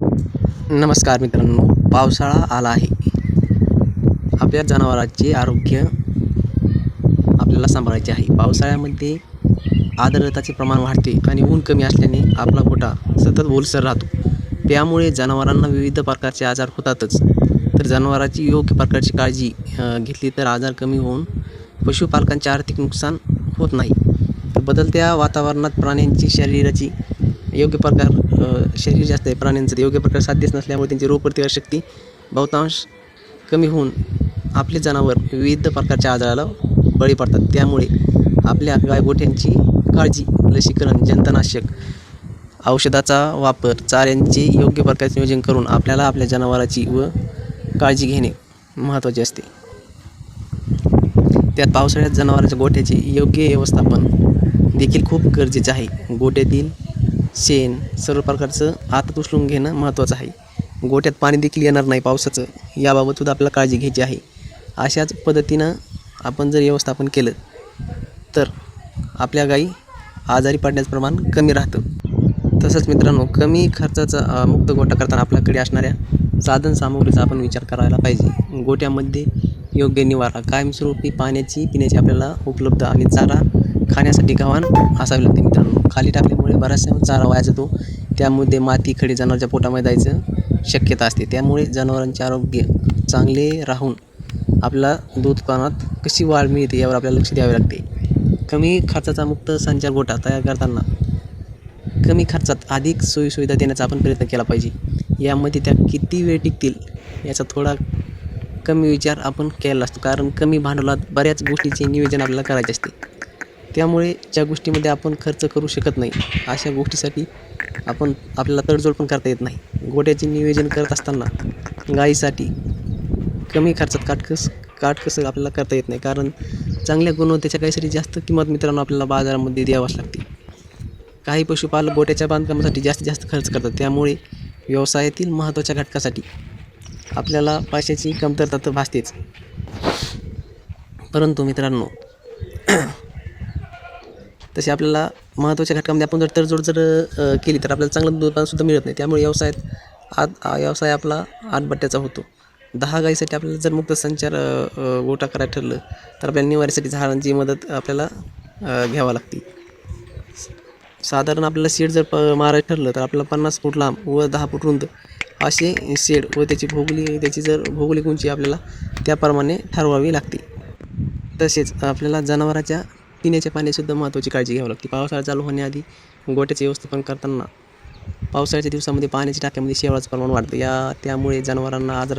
नमस्कार मित्रांनो पावसाळा आला आहे. आपल्या जनावरांचे आरोग्य आपल्याला सांभाळायचे आहे. पावसाळ्यामध्ये आर्द्रताचे प्रमाण वाढते आणि ऊन कमी असल्याने आपला गोठा सतत ओलसर राहतो. त्यामुळे जनावरांना विविध प्रकारचे आजार होतातच. तर जनावरांची योग्य प्रकारची काळजी घेतली तर आजार कमी होऊन पशुपालकांचे आर्थिक नुकसान होत नाही. तर बदलत्या वातावरणात प्राण्यांची शरीराची योग्य प्रकार शरीर जास्त आहे प्राण्यांचं ते योग्य प्रकार साध्यच नसल्यामुळे त्यांची रोगप्रतिकारशक्ती बहुतांश कमी होऊन आपले जनावर विविध प्रकारच्या आजाराला बळी पडतात. त्यामुळे आपल्या गाय गोठ्यांची काळजी लसीकरण जंतनाशक औषधाचा वापर चाऱ्यांचे योग्य प्रकारचे नियोजन करून आपल्याला आपल्या जनावराची व काळजी घेणे महत्त्वाचे असते. त्यात पावसाळ्यात जनावरांच्या गोठ्याचे योग्य व्यवस्थापन देखील खूप गरजेचे आहे. गोठ्यातील शेण सर्व प्रकारचं आतात उचलून घेणं महत्त्वाचं आहे. गोठ्यात पाणी देखील येणार नाही पावसाचं. याबाबत सुद्धा आपल्याला काळजी घ्यायची आहे. अशाच पद्धतीनं आपण जर व्यवस्थापन केलं तर आपल्या गाई आजारी पडण्याचं प्रमाण कमी राहतं. तसंच मित्रांनो कमी खर्चाचा मुक्त गोठा करताना आपल्याकडे असणाऱ्या साधन सामुग्रीचा आपण विचार करायला पाहिजे. गोट्यामध्ये योग्य निवारा कायमस्वरूपी पाण्याची पिण्याची आपल्याला उपलब्ध आणि चारा खाण्यासाठी गव्हाण असावी लागते मित्रांनो. खाली टाकल्यामुळे बराचसा चारा वाया जातो. त्यामध्ये माती खडी जनावरच्या पोटामध्ये जायचं शक्यता असते. त्यामुळे जनावरांचे आरोग्य चांगले राहून आपला दूध उत्पादनात कशी वाढ मिळते यावर आपल्याला लक्ष द्यावे लागते. कमी खर्चाचा मुक्त संचार गोठा तयार करताना कमी खर्चात अधिक सोयीसुविधा देण्याचा आपण प्रयत्न केला पाहिजे. यामध्ये त्या किती वेळ टिकतील याचा थोडा कमी विचार आपण केला असतो. कारण कमी भांडवलात बऱ्याच गोष्टीचे नियोजन आपल्याला करायचे असते. त्यामुळे ज्या गोष्टीमध्ये आपण खर्च करू शकत नाही अशा गोष्टीसाठी आपण आपल्याला तडजोड पण करता येत नाही. गोट्याचे नियोजन करत असताना गाईसाठी कमी खर्चात काटकस काटकसं आपल्याला करता येत नाही. कारण चांगल्या गुणवत्तेच्या गायीसाठी जास्त किंमत मित्रांनो आपल्याला बाजारामध्ये द्यावाच लागते. काही पशुपालक गोट्याच्या बांधकामासाठी जास्तीत जास्त खर्च करतात. त्यामुळे व्यवसायातील महत्त्वाच्या घटकासाठी आपल्याला पैशाची कमतरता तर भासतेच. परंतु मित्रांनो तसे आपल्याला महत्त्वाच्या घटकामध्ये आपण जर तडजोड जर केली तर आपल्याला चांगलं दूध मिळत नाही. त्यामुळे व्यवसायात आत व्यवसाय आपला आटबट्ट्याचा होतो. दहा गाईसाठी आपल्याला जर मुक्त संचार गोटा करायला ठरलं तर आपल्याला निवारीसाठी झाडांची मदत आपल्याला घ्यावा लागते. साधारण आपल्याला शेड जर प मारायचं ठरलं तर आपल्याला पन्नास फूट लांब व दहा फूट रुंद असे शेड व त्याची भौगोलिक त्याची जर भौगोलिक उंची आपल्याला त्याप्रमाणे ठरवावी लागते. तसेच आपल्याला जनावराच्या पिण्याच्या पाण्यासुद्धा महत्त्वाची काळजी घ्यावी लागते. पावसाळा चालू होण्याआधी गोट्याचे व्यवस्थापन करताना पावसाळ्याच्या दिवसामध्ये पाण्याच्या टाक्यामध्ये शेवाळाचं प्रमाण वाढतं. या त्यामुळे जनावरांना आजार